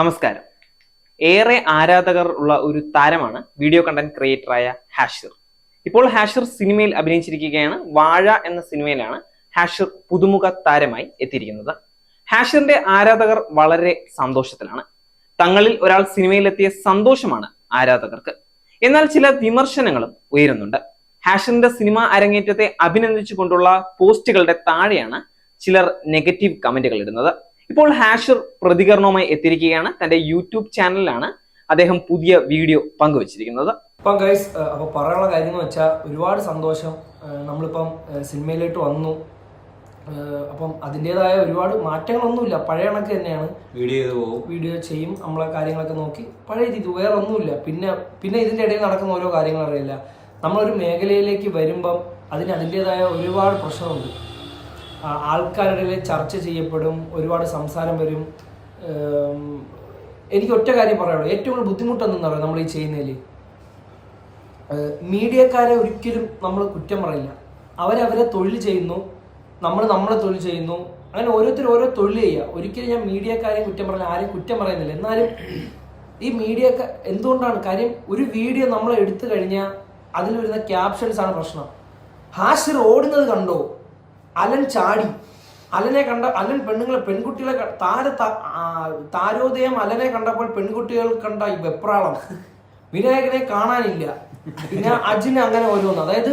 നമസ്കാരം. ഏറെ ആരാധകർ ഉള്ള ഒരു താരമാണ് വീഡിയോ കണ്ടന്റ് ക്രിയേറ്ററായ ഹാഷിർ. ഇപ്പോൾ ഹാഷിർ സിനിമയിൽ അഭിനയിച്ചിരിക്കുകയാണ്. വാഴ എന്ന സിനിമയിലാണ് ഹാഷിർ പുതുമുഖ താരമായി എത്തിയിരിക്കുന്നത്. ഹാഷിറിന്റെ ആരാധകർ വളരെ സന്തോഷത്തിലാണ്. തങ്ങളിൽ ഒരാൾ സിനിമയിലെത്തിയ സന്തോഷമാണ് ആരാധകർക്ക്. എന്നാൽ ചില വിമർശനങ്ങളും ഉയരുന്നുണ്ട്. ഹാഷിറിന്റെ സിനിമ അരങ്ങേറ്റത്തെ അഭിനന്ദിച്ചുകൊണ്ടുള്ള പോസ്റ്റുകളുടെ താഴെയാണ് ചിലർ നെഗറ്റീവ് കമന്റുകൾ ഇടുന്നത്. ഇപ്പോൾ ഹാഷർ പ്രതികരണവുമായി എത്തിയിരിക്കുകയാണ്. തന്റെ യൂട്യൂബ് ചാനലിലാണ് അദ്ദേഹം പുതിയ വീഡിയോ പങ്കുവച്ചിരിക്കുന്നത്. ഇപ്പം ഗൈസ് അപ്പോൾ പറയാനുള്ള കാര്യം എന്ന് വെച്ചാൽ ഒരുപാട് സന്തോഷം. നമ്മളിപ്പം സിനിമയിലോട്ട് വന്നു. അപ്പം അതിന്റെതായ ഒരുപാട് മാറ്റങ്ങളൊന്നുമില്ല. പഴയ കണക്ക് തന്നെയാണ്. വീഡിയോ ചെയ്ത് പോകും. വീഡിയോ ചെയ്യും നമ്മളെ കാര്യങ്ങളൊക്കെ നോക്കി. പഴയ രീതി വേറെ ഒന്നുമില്ല പിന്നെ പിന്നെ ഇതിന്റെ ഇടയിൽ നടക്കുന്ന ഓരോ കാര്യങ്ങൾ അറിയില്ല. നമ്മളൊരു മേഖലയിലേക്ക് വരുമ്പം അതിന് അതിന്റെതായ ഒരുപാട് പ്രശ്നമുണ്ട് ആൾക്കാരുടെ ചർച്ച ചെയ്യപ്പെടും ഒരുപാട് സംസാരം വരും. എനിക്ക് ഒറ്റ കാര്യം പറയുള്ളൂ ഏറ്റവും കൂടുതൽ ബുദ്ധിമുട്ടെന്ന് പറയാം നമ്മൾ ഈ ചെയ്യുന്നതിൽ മീഡിയക്കാരെ ഒരിക്കലും നമ്മൾ കുറ്റം പറയില്ല. അവരവരെ തൊഴിൽ ചെയ്യുന്നു നമ്മൾ നമ്മളെ തൊഴിൽ ചെയ്യുന്നു. അങ്ങനെ ഓരോരുത്തരും ഓരോ തൊഴിൽ ചെയ്യുക. ഒരിക്കലും ഞാൻ മീഡിയക്കാരെ കുറ്റം പറയില്ല ആരെയും കുറ്റം പറയുന്നില്ല. എന്നാലും ഈ മീഡിയ എന്തുകൊണ്ടാണ്? കാര്യം ഒരു വീഡിയോ നമ്മൾ എടുത്തു കഴിഞ്ഞാൽ അതിൽ വരുന്ന ക്യാപ്ഷൻസ് ആണ് പ്രശ്നം. ഹാഷിർ ഓടുന്നത് കണ്ടോ? അലൻ ചാടി. അലനെ കണ്ട അലൻ പെണ്ണുങ്ങളെ പെൺകുട്ടികളെ താര താരോദയം അലനെ കണ്ടപ്പോൾ പെൺകുട്ടികൾ കണ്ട ഈ വെപ്രാളം. വിനായകനെ കാണാനില്ല. പിന്നെ അജിന് അങ്ങനെ ഓരോന്ന്. അതായത്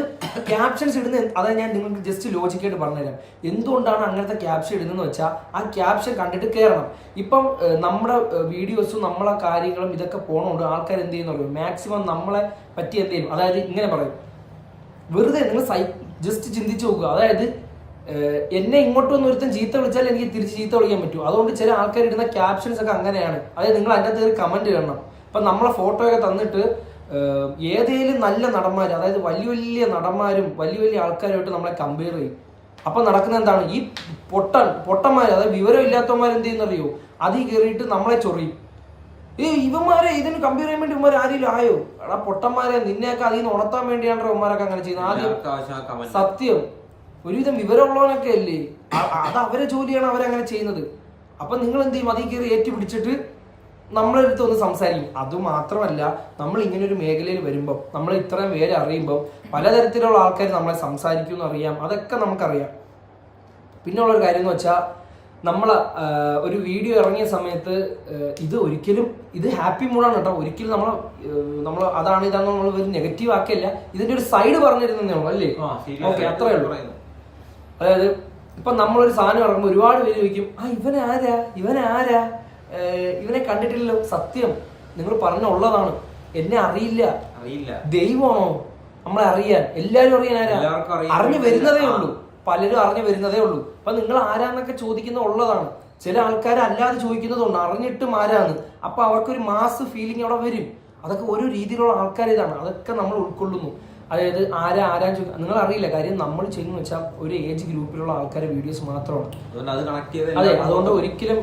ക്യാപ്ഷൻസ് ഇടുന്ന അതായത് ഞാൻ നിങ്ങൾക്ക് ജസ്റ്റ് ലോജിക്കായിട്ട് പറഞ്ഞുതരാം. എന്തുകൊണ്ടാണ് അങ്ങനത്തെ ക്യാപ്ഷൻ ഇടുന്നതെന്ന് വെച്ചാൽ ആ ക്യാപ്ഷൻ കണ്ടിട്ട് കയറണം ഇപ്പം നമ്മുടെ വീഡിയോസും നമ്മളെ കാര്യങ്ങളും ഇതൊക്കെ പോണോണ്ട് ആൾക്കാർ എന്ത് ചെയ്യുന്നുള്ളൂ മാക്സിമം നമ്മളെ പറ്റി എന്ത് ചെയ്യും? അതായത് ഇങ്ങനെ പറയും. വെറുതെ നിങ്ങൾ സൈ ജസ്റ്റ് ചിന്തിച്ചു നോക്കുക. അതായത് എന്നെ ഇങ്ങോട്ട് വന്ന് ഒരുത്തൻ ചീത്ത വിളിച്ചാൽ എനിക്ക് തിരിച്ച് ചീത്ത വിളിക്കാൻ പറ്റും. അതുകൊണ്ട് ചില ആൾക്കാർ ഇടുന്ന ക്യാപ്ഷൻസ് ഒക്കെ അങ്ങനെയാണ്. അതായത് നിങ്ങൾ അതിന്റെ അകത്ത് കമന്റ് ഇടണം. അപ്പം നമ്മളെ ഫോട്ടോയൊക്കെ തന്നിട്ട് ഏതെങ്കിലും നല്ല നടന്മാർ അതായത് വലിയ വലിയ നടന്മാരും വലിയ വലിയ ആൾക്കാരുമായിട്ട് നമ്മളെ കമ്പയർ ചെയ്യും. അപ്പം നടക്കുന്ന എന്താണ്? ഈ പൊട്ടൻ പൊട്ടന്മാർ അതായത് വിവരം ഇല്ലാത്തവന്മാർ എന്ത് ചെയ്യുന്നറിയോ? അതിൽ കയറിയിട്ട് നമ്മളെ ചൊറിയും. ഏ ഇവന്മാരെ ഇതിന് കമ്പയർ ചെയ്യാൻ വേണ്ടി ഇവന്മാർ ആരെങ്കിലും ആയോ? എടാ പൊട്ടന്മാരെ നിന്നെയൊക്കെ അതിൽ നിന്ന് ഉണർത്താൻ വേണ്ടിയാണ് ഇവന്മാരൊക്കെ അങ്ങനെ ചെയ്യുന്നത്. ആദ്യം. സത്യം. ഒരുവിധം വിവരമുള്ളവനൊക്കെ അല്ലേ? അത് അവരെ ജോലിയാണ് അവരങ്ങനെ ചെയ്യുന്നത്. അപ്പൊ നിങ്ങൾ എന്ത് ചെയ്യും അതീ കയറി ഏറ്റു പിടിച്ചിട്ട് നമ്മളെ അടുത്ത് ഒന്ന് സംസാരിക്കും. അത് മാത്രമല്ല നമ്മൾ ഇങ്ങനെ ഒരു മേഖലയിൽ വരുമ്പോൾ നമ്മൾ ഇത്രയും പേര് അറിയുമ്പോൾ പലതരത്തിലുള്ള ആൾക്കാർ നമ്മളെ സംസാരിക്കും അറിയാം. അതൊക്കെ നമുക്കറിയാം. പിന്നെ ഉള്ളൊരു കാര്യം എന്ന് വെച്ചാൽ നമ്മൾ ഒരു വീഡിയോ ഇറങ്ങിയ സമയത്ത് ഇത് ഒരിക്കലും ഇത് ഹാപ്പി മൂഡാണ് കേട്ടോ. ഒരിക്കലും നമ്മൾ നമ്മൾ അതാണ് ഇതാണെന്ന് നമ്മൾ ഒരു നെഗറ്റീവ് ആക്കിയല്ല ഇതിന്റെ ഒരു സൈഡ് പറഞ്ഞിരുന്നേ ഉള്ളൂ അല്ലേ? ഓക്കെ അത്രയേ അത്രേ ഉള്ളൂ. അതായത് ഇപ്പൊ നമ്മളൊരു സാധനം ഇറങ്ങുമ്പോൾ ഒരുപാട് പേര് ചോദിക്കും ആ ഇവനെ ആരാ? ഇവൻ ആരാ? ഇവനെ കണ്ടിട്ടില്ലല്ലോ. സത്യം. നിങ്ങൾ പറഞ്ഞ ഉള്ളതാണ്. എന്നെ അറിയില്ല. അറിയില്ല. ദൈവമാണോ നമ്മളെ അറിയാൻ? എല്ലാരും അറിയാൻ ആരാ? അറിഞ്ഞു വരുന്നതേ ഉള്ളൂ. പലരും അറിഞ്ഞു വരുന്നതേ ഉള്ളൂ. അപ്പൊ നിങ്ങൾ ആരാന്നൊക്കെ ചോദിക്കുന്ന ഉള്ളതാണ്. ചില ആൾക്കാർ അല്ലാതെ ചോദിക്കുന്നതുണ്ട് അറിഞ്ഞിട്ടും ആരാന്ന്. അപ്പൊ അവർക്കൊരു മാസ് ഫീലിംഗ് അവിടെ വരും. അതൊക്കെ ഓരോ രീതിയിലുള്ള ആൾക്കാർ ഇതാണ്. അതൊക്കെ നമ്മൾ ഉൾക്കൊള്ളുന്നു. അതായത് ആരെ ആരാ നിങ്ങൾ അറിയില്ല കാര്യം നമ്മൾ ചെയ്യുന്ന വെച്ചാൽ ഒരു ഏജ് ഗ്രൂപ്പിലുള്ള ആൾക്കാരെ വീഡിയോസ് മാത്രമാണ്. അതുകൊണ്ട് അത് കണക്ട് ചെയ്ത് അതെ അതുകൊണ്ട് ഒരിക്കലും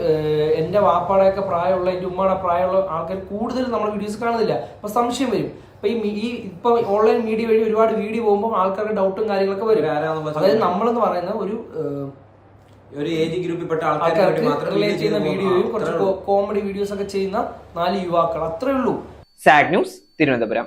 എന്റെ വാപ്പാടെയൊക്കെ പ്രായമുള്ള എന്റെ ഉമ്മയുടെ പ്രായമുള്ള ആൾക്കാർ കൂടുതൽ നമ്മൾ വീഡിയോസ് കാണുന്നില്ല. അപ്പൊ സംശയം വരും. അപ്പൊ ഈ ഇപ്പൊ ഓൺലൈൻ മീഡിയ വഴി ഒരുപാട് വീഡിയോ പോകുമ്പോൾ ആൾക്കാരുടെ ഡൗട്ടും കാര്യങ്ങളൊക്കെ വരും. അതായത്. നമ്മളെന്ന് പറയുന്ന ഒരു ഒരു ഏജ് ഗ്രൂപ്പിൽപ്പെട്ട ആൾക്കാർക്ക് റിലേറ്റ് ചെയ്യുന്ന വീഡിയോയും കുറച്ച് കോമഡി വീഡിയോസ് ഒക്കെ ചെയ്യുന്ന നാല് യുവാക്കൾ. അത്രേ ഉള്ളൂ. Sad news Thiruvananthapuram